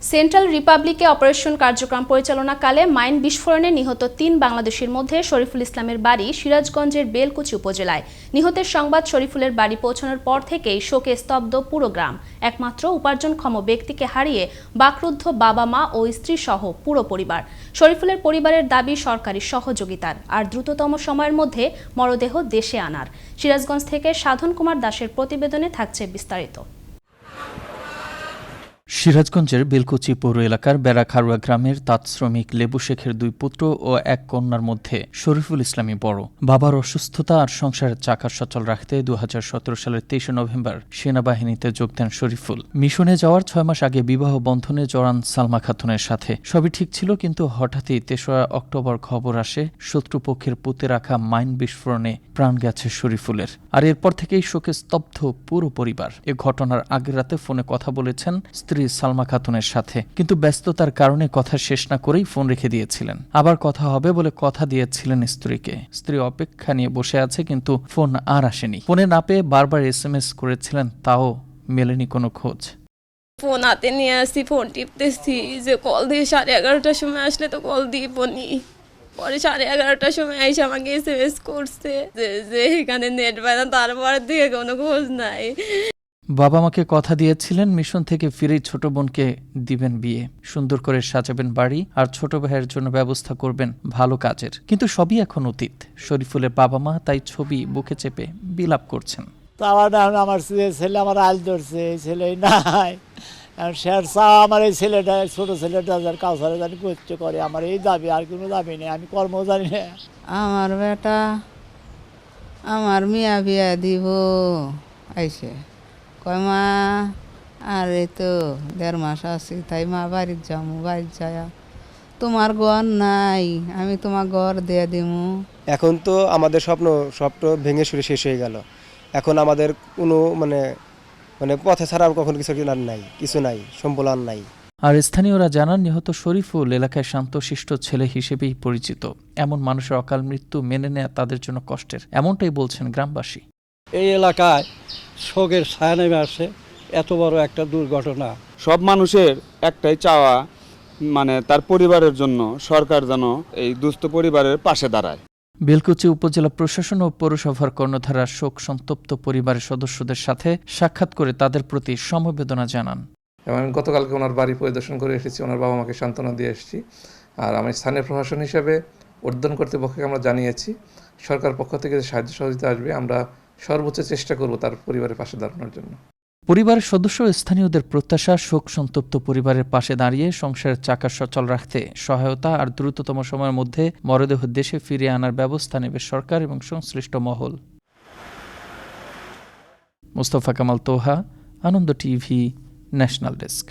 Central রিপাবলিকে operation কার্যক্রম পরিচালনাকালে mine বিস্ফোরণে নিহত তিন বাংলাদেশির মধ্যে শরীফুল ইসলামের বাড়ি সিরাজগঞ্জের বেলকুচি উপজেলায়। নিহতের সংবাদ শরীফুলের বাড়ি পৌঁছানোর পর থেকেই শোকে স্তব্ধ পুরো গ্রাম। একমাত্র উপার্জনক্ষম ব্যক্তিকে হারিয়ে বাকরুদ্ধ বাবা মা ও স্ত্রী সহ পুরো পরিবার। শরীফুলের পরিবারের দাবি সরকারি সহযোগিতার, আর দ্রুততম সময়ের মধ্যে মরদেহ দেশে আনার। সিরাজগঞ্জ থেকে সাধন কুমার দাসের প্রতিবেদনে থাকছে বিস্তারিত। সিরাজগঞ্জের বেলকুচি পৌর এলাকার বেড়াখারুয়া গ্রামের তাঁত শ্রমিক লেবু শেখের দুই পুত্র ও এক কন্যার মধ্যে শরীফুল ইসলামী বড়। বাবার অসুস্থতা আর সংসারের চাকা সচল রাখতে দু হাজার সতেরো সালের তেইশে নভেম্বর সেনাবাহিনীতে যোগ দেন শরীফুল। মিশনে যাওয়ার ছয় মাস আগে বিবাহ বন্ধনে জড়ান সালমা খাতুনের সাথে। সবই ঠিক ছিল, কিন্তু হঠাৎই তেসরা অক্টোবর খবর আসে, শত্রুপক্ষের পুঁতে রাখা মাইন বিস্ফোরণে প্রাণ গেছে শরীফুলের। আর এরপর থেকেই শোকে স্তব্ধ পুরো পরিবার। এ ঘটনার আগের রাতে ফোনে কথা বলেছেন স্ত্রী সালমা খাতুনের সাথে। কিন্তু ব্যস্ততার কারণে কথা শেষ না করেই ফোন রেখে দিয়েছিলেন। আবার কথা হবে বলে কথা দিয়েছিলেন স্ত্রীকে। স্ত্রী অপেক্ষা নিয়ে বসে আছে, কিন্তু ফোন আর আসেনি। ফোনে না পেয়ে বারবার এসএমএস করেছিলেন, তাও মেলেনি কোনো খোঁজ। ফোন হাতে নিয়ে আসছি ফোন টিপতেছি, যে কল দিয়ে সাড়ে এগারোটার সময় আসলে তো কল দিয়ে ফোনই পরে সাড়ে এগারোটার সময় এসে আমাকে এস এম এস করছে, যে যে এখানে নেট পায় না তারপরের দিকে কোনো খোঁজ নাই। বাবা মাকে কথা দিয়েছিলেন মিশন থেকে ফিরেই ছোট বোনকে দিবেন বিয়ে। সুন্দর করে সাজাবেন বাড়ি আর ছোট ভাইয়ের জন্য ব্যবস্থা করবেন ভালো কাজের। কিন্তু সবই এখন অতীত। শরীফুলের বাবা মা তাই ছবি বুকে চেপে বিলাপ করছেন। তো আমার আমার ছেলে আমার আল ধরছে এই ছেলে নাই। স্যার চা আমার এই ছেলেটা ছোট ছেলেটা যার কাউসারে জানি করতে করে। আমার এই দাবি আর কোনো দাবি নেই আমি কর্ম জানি না। আমার বেটা আমার মিয়া বিয়া দিব আইসে। কয় মা আর এই তো দেড় মাস আছি তাই মা বাড়ির যাব বাড়ির যায়। তোমার ঘর নাই আমি তোমার ঘর দিয়ে দিমু। এখন তো আমাদের স্বপ্ন স্বপ্ন ভেঙে সুরে শেষ হয়ে গেল। এখন আমাদের কোনো মানে মানে পথে ছাড়া আর কখনো কিছু আর নাই কিছু নাই সম্বল আর নাই। আর স্থানীয়রা জানান নিহত শরীফুল এলাকায় শান্তশিষ্ট ছেলে হিসেবেই পরিচিত। এমন মানুষের অকাল মৃত্যু মেনে নেয়া তাদের জন্য কষ্টের এমনটাই বলছেন গ্রামবাসী। এই এলাকায় শোকের ছায়া নেমে আসছে এত বড় একটা দুর্ঘটনা। সব মানুষের একটাই চাওয়া মানে তার পরিবারের জন্য সরকার যেন এই দুস্থ পরিবারের পাশে দাঁড়ায়। বেলকুচি উপজেলা প্রশাসন ও পৌরসভার কর্ণধারা শোক সন্তপ্ত পরিবারের সদস্যদের সাথে সাক্ষাৎ করে তাদের প্রতি সমবেদনা জানান। এবং আমি গতকালকে ওনার বাড়ি পরিদর্শন করে এসেছি ওনার বাবা মাকে সান্ত্বনা দিয়ে এসেছি। আর আমি স্থানীয় প্রশাসন হিসাবে উদ্যান কর্তৃপক্ষকে আমরা জানিয়েছি সরকার পক্ষ থেকে যে সাহায্য সহযোগিতা আসবে আমরা সর্বোচ্চ চেষ্টা করব তার পরিবারের পাশে দাঁড়ানোর জন্য। পরিবারের সদস্য স্থানীয়দের প্রত্যাশা, শোক সন্তপ্ত পরিবারের পাশে দাঁড়িয়ে সংসারের চাকা সচল রাখতে সহায়তা আর দ্রুততম সময়ের মধ্যে মরদেহ দেশে ফিরিয়ে আনার ব্যবস্থা নেবে সরকার এবং সংশ্লিষ্ট মহল। Mostafa Kamal Toha, Ananda TV, national desk.